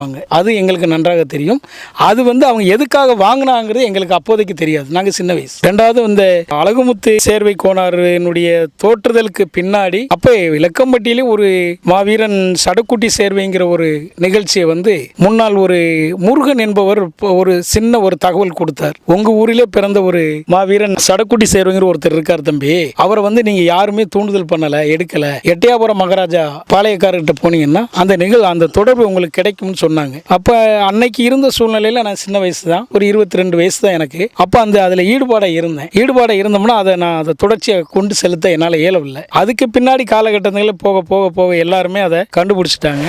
வாங்க. அது எங்களுக்கு நன்றாக தெரியும். அது வந்து அவங்க எதுக்காக வாங்கினாங்கிறது எங்களுக்கு அப்போதைக்கு தெரியாது. நாங்கள் சின்ன வயசு. ரெண்டாவது இந்த அழகுமுத்து சேர்வை கோணாருனுடைய தோற்றுதலுக்கு பின்னாடி அப்போ விளக்கம்பட்டியிலே ஒரு மாவீரன் சடக்குட்டி சேர்வைங்கிற ஒரு நிகழ்ச்சியை வந்து முன்னாள் ஒரு முருகன் என்பவர் ஒரு சின்ன ஒரு தகவல் கொடுத்தார். உங்க ஊரிலே பிறந்த ஒரு மாவீரன் சடக்குட்டி சேர்வைங்கிற ஒருத்தர் இருக்கார் தம்பி. அவரை வந்து நீங்க யாருமே தூண்டுதல் பண்ணல எடுக்கல. எட்டயாபுரம் மகாராஜா பாளையக்காரர்கிட்ட போனீங்கன்னா அந்த நிகழ் அந்த தொடர்பு உங்களுக்கு கிடைக்கும்னு சொன்னாங்க. அப்ப அன்னைக்கு இருந்த சூழ்நிலையில நான் சின்ன வயசு தான் ஒரு இருபத்தி ரெண்டு வயசு தான் எனக்கு. அப்ப அந்த அதுல ஈடுபாடா இருந்தேன். ஈடுபாடா இருந்தோம்னா அதை நான் அதை தொடர்ச்சியை கொண்டு செலுத்த என்னால் இயலவில்லை. அதுக்கு பின்னாடி காலகட்டங்களில் போக போக போக எல்லாருமே அதை கண்டுபிடிச்சிட்டாங்க.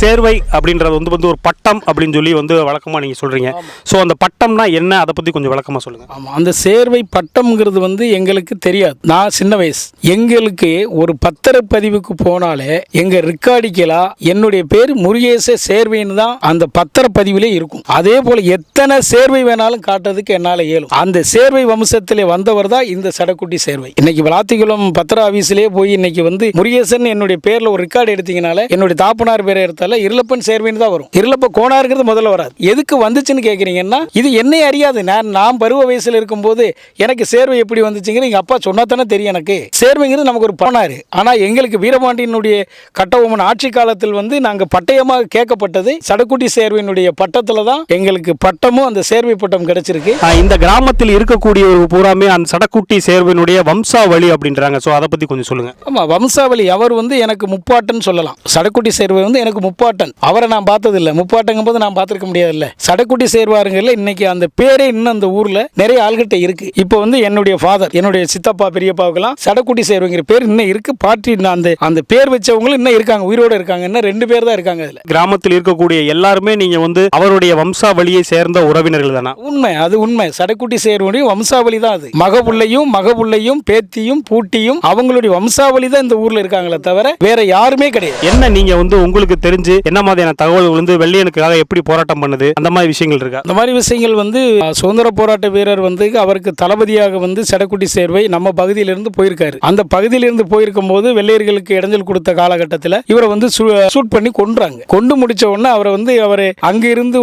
சேர்வை அப்படின்றது வந்து வந்து ஒரு பட்டம் அப்படின்னு சொல்லி வந்து வழக்கமாக நீங்கள் சொல்கிறீங்க ஸோ அந்த பட்டம்னா என்ன? அதை பற்றி கொஞ்சம் விளக்கமாக சொல்லுங்கள் ஆமாம் அந்த சேர்வை பட்டம்ங்கிறது வந்து எங்களுக்கு தெரியாது. நான் சின்ன வயசு. எங்களுக்கு ஒரு பத்திரப்பதிவுக்கு போனாலே எங்க ரிக்கார்டிக்கலா என்னுடைய பேர் முருகேச சேர்வைன்னு தான் அந்த பத்திரப்பதிவிலே இருக்கும். அதே போல எத்தனை சேர்வை வேணாலும் காட்டுறதுக்கு என்னால் இயலும். அந்த சேர்வை வம்சத்திலே வந்தவர் தான் இந்த சடக்குட்டி சேர்வை. இன்னைக்கு விளாத்திக்குளம் பத்திர ஆபீஸ்லயே போய் இன்னைக்கு வந்து முருகேசன் என்னுடைய பேர்ல ஒரு ரெக்கார்டு எடுத்தீங்கனால என்னுடைய தாப்பனார் பேரை எடுத்தால இருளப்பன் சேர்வைன்னு தான் வரும். இருளப்ப கோணாருங்கிறது முதல்ல வராது. எதுக்கு வந்துச்சுன்னு கேட்குறீங்கன்னா இது என்னை அறியாது. நான் நான் பருவ வயசுல இருக்கும்போது எனக்கு சேர்வை எப்படி வந்துச்சுங்கிற எங்க அப்பா சொன்னா தானே தெரியும் எனக்கு. சேர்வைங்கிறது நமக்கு ஒரு பணாரு ஆனா எங்களுக்கு வீரபாண்டியனுடைய கட்டபொம்மன் ஆட்சி காலத்தில் வந்து நாங்க பட்டயமாக கேட்கப்பட்டது சடக்குட்டி சேர்வையினுடைய பட்டத்துல தான் எங்களுக்கு பட்டமும் அந்த சேர்வை பட்டம் கிடைச்சிருக்கு. இந்த கிராமத்தில் இருக்கக்கூடிய ஒரு பூராமே அந்த சடக்குட்டி சேர்வினுடைய வம்சாவளி அப்படின்றாங்க. ஸோ அதை பற்றி கொஞ்சம் சொல்லுங்கள் ஆமா வம்சாவளி அவர் வந்து எனக்கு முப்பாட்டன் சொல்லலாம். சடக்குட்டி சேர்வை வந்து எனக்கு முப்பாட்டன். அவரை நான் பார்த்தது இல்ல முப்பாட்டங்கும் போது நான் பார்த்திருக்க முடியாதுல்ல. சடக்குட்டி சேர்வாருங்கல்ல இன்னைக்கு அந்த பேரே இன்னும் அந்த ஊர்ல நிறைய ஆள்கிட்ட இருக்கு. இப்போ வந்து என்னுடைய ஃபாதர் என்னுடைய சித்தப்பா பெரியப்பாவுக்கெல்லாம் சடக்குட்டி சேர்வைங்கிற பேர் இன்னும் இருக்கு. பாட்டி அந்த அந்த பேர் வச்சவங்களும் இன்னும் இருக்காங்க. உயிரோட இருக்காங்க. இன்னும் ரெண்டு பேர் தான் இருக்காங்க அதுல கிராமத்தில் இருக்கக்கூடிய எல்லாருமே நீங்கள் வந்து அவருடைய வம்சாவளியை சேர்ந்த உறவினர்கள் தானா? உண்மை அது உண்மை. சடக்குட்டி சேர்வனுடைய வம்சாவளி தான் அது. மகபுள்ளையும் மகபுள்ளையும் பேத்தியும் பூட்டியும் அவங்களுடைய வம்சாவளி தான் இந்த ஊர்ல இருக்காங்களே தவிர வேற யாருமே கிடையாது. என்ன நீங்கள் வந்து உங்களுக்கு தெரிஞ்சு என்ன மாதிரியான தகவல்கள் வந்து வெள்ளையனுக்காக எப்படி போராட்டம் பண்ணுது? அந்த மாதிரி விஷயங்கள் இருக்கா? அந்த மாதிரி விஷயங்கள் வந்து சுதந்திர போராட்ட வீரர் வந்து அவருக்கு தளபதியாக வந்து சடக்குட்டி சேர்வை நம்ம பகுதியிலிருந்து போயிருக்காரு. அந்த பகுதியிலிருந்து போயிருக்கும் போது வெள்ளையர்களுக்கு இடைஞ்சல் கொடுத்த காலகட்டத்தில் இவரை வந்து ஷூட் பண்ணி கொன்றாங்க. கொண்டு முடிச்ச உடனே அவரை வந்து அவரை அங்கிருந்து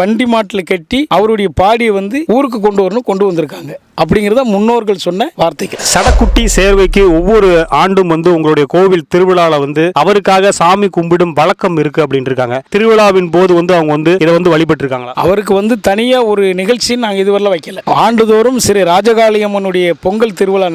வண்டி மாட்டில் கட்டி அவருடைய பாடியை வந்து ஊருக்கு கொண்டு வரணும் கொண்டு வந்திருக்காங்க. அப்படிங்கிறத முன்னோர்கள் சொன்ன வார்த்தைகள். சடக்குட்டி சேர்வைக்கு ஒவ்வொரு ஆண்டும் வந்து உங்களுடைய கோவில் திருவிழால வந்து அவருக்காக சாமி கும்பிடும் வழக்கம் இருக்கு அப்படின்னு இருக்காங்க திருவிழாவின் போது வந்து அவங்க வந்து இதை வந்து வழிபட்டு இருக்காங்களா அவருக்கு வந்து தனியா ஒரு நிகழ்ச்சி நாங்கள் இதுவரையில வைக்கல. ஆண்டுதோறும் ஸ்ரீ ராஜகாளியம்மனுடைய பொங்கல் திருவிழா